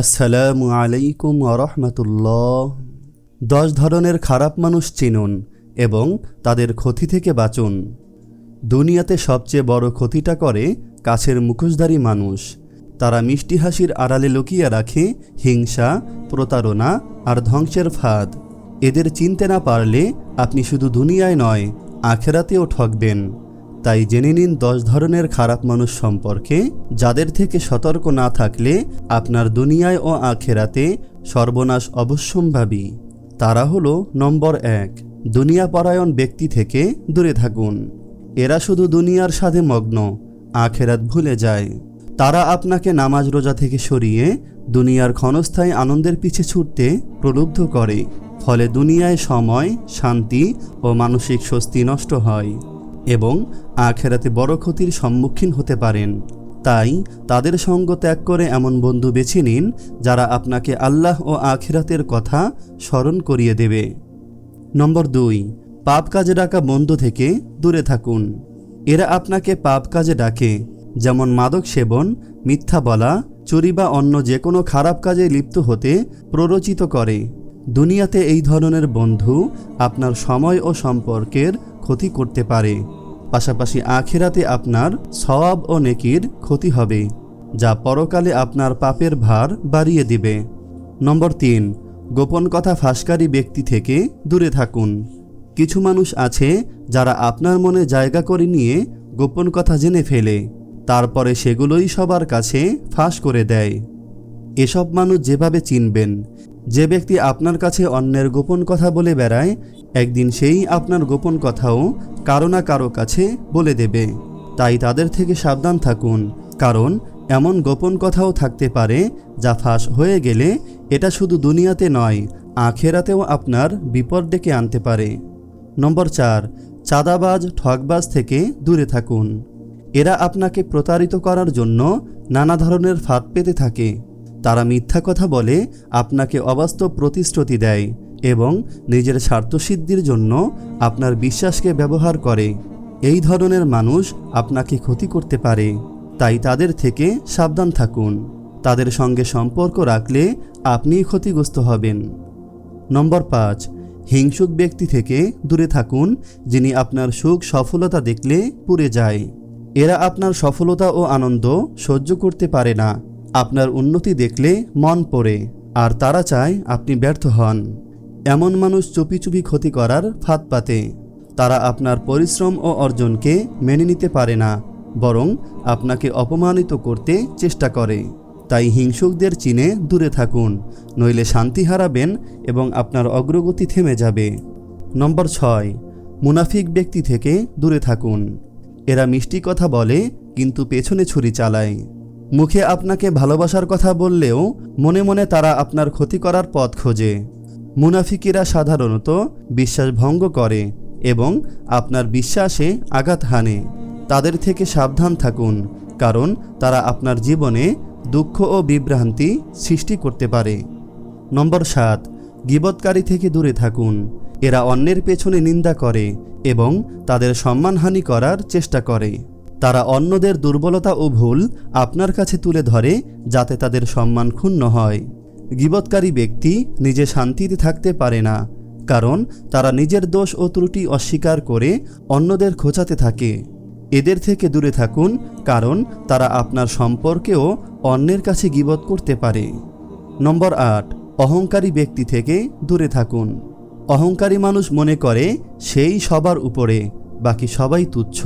আসসালামু আলাইকুম আরহামতুল্লাহ দশ ধরনের খারাপ মানুষ চিনুন এবং তাদের ক্ষতি থেকে বাঁচুন। দুনিয়াতে সবচেয়ে বড় ক্ষতিটা করে কাছের মুখোশধারী মানুষ। তারা মিষ্টি হাসির আড়ালে লুকিয়ে রাখে হিংসা, প্রতারণা আর ধ্বংসের ফাঁদ। এদের চিনতে না পারলে আপনি শুধু দুনিয়ায় নয়, আখেরাতেও ঠকবেন তাই জেনে নিন দশ ধরনের খারাপ মানুষ সম্পর্কে, যাদের থেকে সতর্ক না থাকলে আপনার দুনিয়ায় ও আখেরাতে সর্বনাশ অবশ্যম্ভাবী। তারা হলো, নম্বর এক দুনিয়া পরায়ণ ব্যক্তি থেকে দূরে থাকুন। এরা শুধু দুনিয়ার সাথে মগ্ন, আখেরাত ভুলে যায়। তারা আপনাকে নামাজ রোজা থেকে সরিয়ে দুনিয়ার ক্ষণস্থায়ী আনন্দের পিছে ছুটতে প্রলুব্ধ করে। ফলে দুনিয়ায় সময়, শান্তি ও মানসিক স্বস্তি নষ্ট হয়। এবং আখেরাতে বড় ক্ষতির সম্মুখীন হতে পারেন। তাই তাদের সঙ্গ ত্যাগ করে এমন বন্ধু বেছে নিন, যারা আপনাকে আল্লাহ ও আখেরাতের কথা স্মরণ করিয়ে দেবে। নম্বর দুই, পাপ কাজে ডাকা বন্ধু থেকে দূরে থাকুন। এরা আপনাকে পাপ কাজে ডাকে, যেমন মাদক সেবন, মিথ্যা বলা, চুরি বা অন্য যে কোনো খারাপ কাজে লিপ্ত হতে প্ররোচিত করে। দুনিয়াতে এই ধরনের বন্ধু আপনার সময় ও সম্পর্কের ক্ষতি করতে পারে। পাশাপাশি আখেরাতে আপনার সওয়াব ও নেকির ক্ষতি হবে, যা পরকালে আপনার পাপের ভার বাড়িয়ে দিবে। নম্বর তিন, গোপন কথা ফাঁসকারী ব্যক্তি থেকে দূরে থাকুন। কিছু মানুষ আছে যারা আপনার মনে জায়গা করে নিয়ে গোপন কথা জেনে ফেলে, তারপরে সেগুলোই সবার কাছে ফাঁস করে দেয়। এসব মানুষ যেভাবে চিনবেন যে ব্যক্তি আপনার কাছে অন্যের গোপন কথা বলে বেড়ায়, একদিন সেই আপনার গোপন কথাও কারও না কারও কাছে বলে দেবে। তাই তাদের থেকে সাবধান থাকুন, কারণ এমন গোপন কথাও থাকতে পারে যা ফাঁস হয়ে গেলে এটা শুধু দুনিয়াতে নয়, আখেরাতেও আপনার বিপদ ডেকে আনতে পারে। নম্বর চার, চাঁদাবাজ ঠকবাজ থেকে দূরে থাকুন। এরা আপনাকে প্রতারিত করার জন্য নানা ধরনের ফাঁদ পেতে থাকে। তারা মিথ্যা কথা বলে, আপনাকে অবাস্তব প্রতিশ্রুতি দেয় এবং নিজের স্বার্থসিদ্ধির জন্য আপনার বিশ্বাসকে ব্যবহার করে। এই ধরনের মানুষ আপনাকে ক্ষতি করতে পারে। তাই তাদের থেকে সাবধান থাকুন। তাদের সঙ্গে সম্পর্ক রাখলে আপনিই ক্ষতিগ্রস্ত হবেন। নম্বর পাঁচ, হিংসুক ব্যক্তি থেকে দূরে থাকুন, যিনি আপনার সুখ, সফলতা দেখলে পুড়ে যায়। এরা আপনার সফলতা ও আনন্দ সহ্য করতে পারে না। আপনার উন্নতি দেখলে মন পড়ে, আর তারা চায় আপনি ব্যর্থ হন। এমন মানুষ চুপি চুপি ক্ষতি করার ফাঁদ পাতে। তারা আপনার পরিশ্রম ও অর্জনকে মেনে নিতে পারে না, বরং আপনাকে অপমানিত করতে চেষ্টা করে। তাই হিংসুকদের চিনে দূরে থাকুন, নইলে শান্তি হারাবেন এবং আপনার অগ্রগতি থেমে যাবে। নম্বর ছয়, মুনাফিক ব্যক্তি থেকে দূরে থাকুন। এরা মিষ্টি কথা বলে, কিন্তু পেছনে ছুরি চালায়। মুখে আপনাকে ভালোবাসার কথা বললেও মনে মনে তারা আপনার ক্ষতি করার পথ খোঁজে। মুনাফিকিরা সাধারণত বিশ্বাস ভঙ্গ করে এবং আপনার বিশ্বাসে আঘাত হানে। তাদের থেকে সাবধান থাকুন, কারণ তারা আপনার জীবনে দুঃখ ও বিভ্রান্তি সৃষ্টি করতে পারে। নম্বর সাত, গিবৎকারী থেকে দূরে থাকুন। এরা অন্যের পেছনে নিন্দা করে এবং তাদের সম্মানহানি করার চেষ্টা করে। তারা অন্যদের দুর্বলতা ও ভুল আপনার কাছে তুলে ধরে যাতে তাদের সম্মান ক্ষুণ্ণ হয়। গিবৎকারী ব্যক্তি নিজে শান্তিতে থাকতে পারে না, কারণ তারা নিজের দোষ ও ত্রুটি অস্বীকার করে অন্যদের খোঁচাতে থাকে। এদের থেকে দূরে থাকুন, কারণ তারা আপনার সম্পর্কেও অন্যের কাছে গিবত করতে পারে। নম্বর আট, অহংকারী ব্যক্তি থেকে দূরে থাকুন। অহংকারী মানুষ মনে করে, সেই সবার উপরে, বাকি সবাই তুচ্ছ।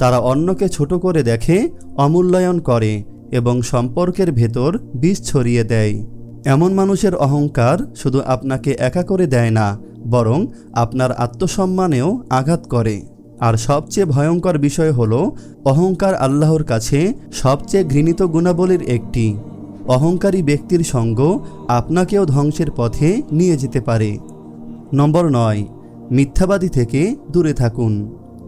তারা অন্যকে ছোট করে দেখে, অমূল্যায়ন করে এবং সম্পর্কের ভেতর বিষ ছড়িয়ে দেয়। এমন মানুষের অহংকার শুধু আপনাকে একা করে দেয় না, বরং আপনার আত্মসম্মানেও আঘাত করে। আর সবচেয়ে ভয়ঙ্কর বিষয় হল, অহংকার আল্লাহর কাছে সবচেয়ে ঘৃণিত গুণাবলীর একটি। অহংকারী ব্যক্তির সঙ্গ আপনাকেও ধ্বংসের পথে নিয়ে যেতে পারে। নম্বর নয়, মিথ্যাবাদী থেকে দূরে থাকুন।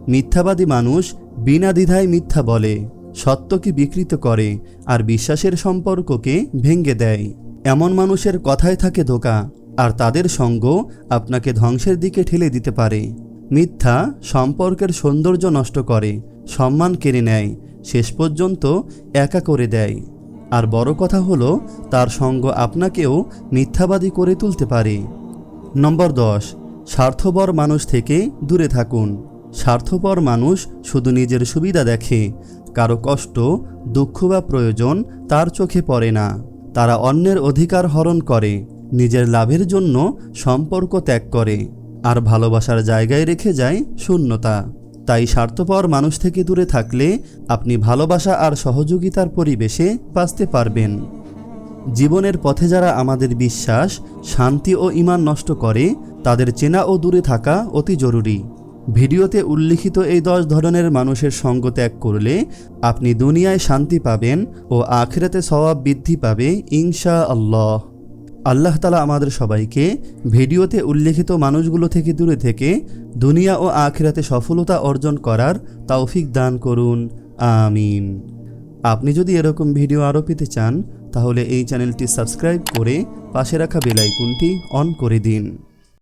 মিথ্যাবাদী মানুষ বিনা দ্বিধায় মিথ্যা বলে, সত্যকে বিকৃত করে আর বিশ্বাসের সম্পর্ককে ভেঙ্গে দেয়। এমন মানুষের কথায় থাকে ধোকা, আর তাদের সঙ্গ আপনাকে ধ্বংসের দিকে ঠেলে দিতে পারে। মিথ্যা সম্পর্কের সৌন্দর্য নষ্ট করে, সম্মান কেড়ে নেয়, শেষ পর্যন্ত একা করে দেয়। আর বড় কথা হলো, তার সঙ্গ আপনাকেও মিথ্যাবাদী করে তুলতে পারে। নম্বর দশ, স্বার্থপর মানুষ থেকে দূরে থাকুন। স্বার্থপর মানুষ শুধু নিজের সুবিধা দেখে। কারও কষ্ট, দুঃখ বা প্রয়োজন তার চোখে পড়ে না। তারা অন্যের অধিকার হরণ করে, নিজের লাভের জন্য সম্পর্ক ত্যাগ করে। আর ভালোবাসার জায়গায় রেখে যায় শূন্যতা। তাই স্বার্থপর মানুষ থেকে দূরে থাকলে আপনি ভালোবাসা আর সহযোগিতার পরিবেশে বাঁচতে পারবেন। জীবনের পথে যারা আমাদের বিশ্বাস, শান্তি ও ইমান নষ্ট করে, তাদের চেনা ও দূরে থাকা অতি জরুরি। ভিডিওতে উল্লিখিত এই দশ ধরনের মানুষের সঙ্গ ত্যাগ করলে আপনি দুনিয়ায় শান্তি পাবেন ও আখিরাতে সওয়াব বৃদ্ধি পাবে ইনশা আল্লাহ আল্লাহ তালা আমাদের সবাইকে ভিডিওতে উল্লেখিত মানুষগুলো থেকে দূরে থেকে দুনিয়া ও আখিরাতে সফলতা অর্জন করার তৌফিক দান করুন। আমিন। আপনি যদি এরকম ভিডিও আরও পেতে চান, তাহলে এই চ্যানেলটি সাবস্ক্রাইব করে পাশে রাখা বেলাইকুনটি অন করে দিন।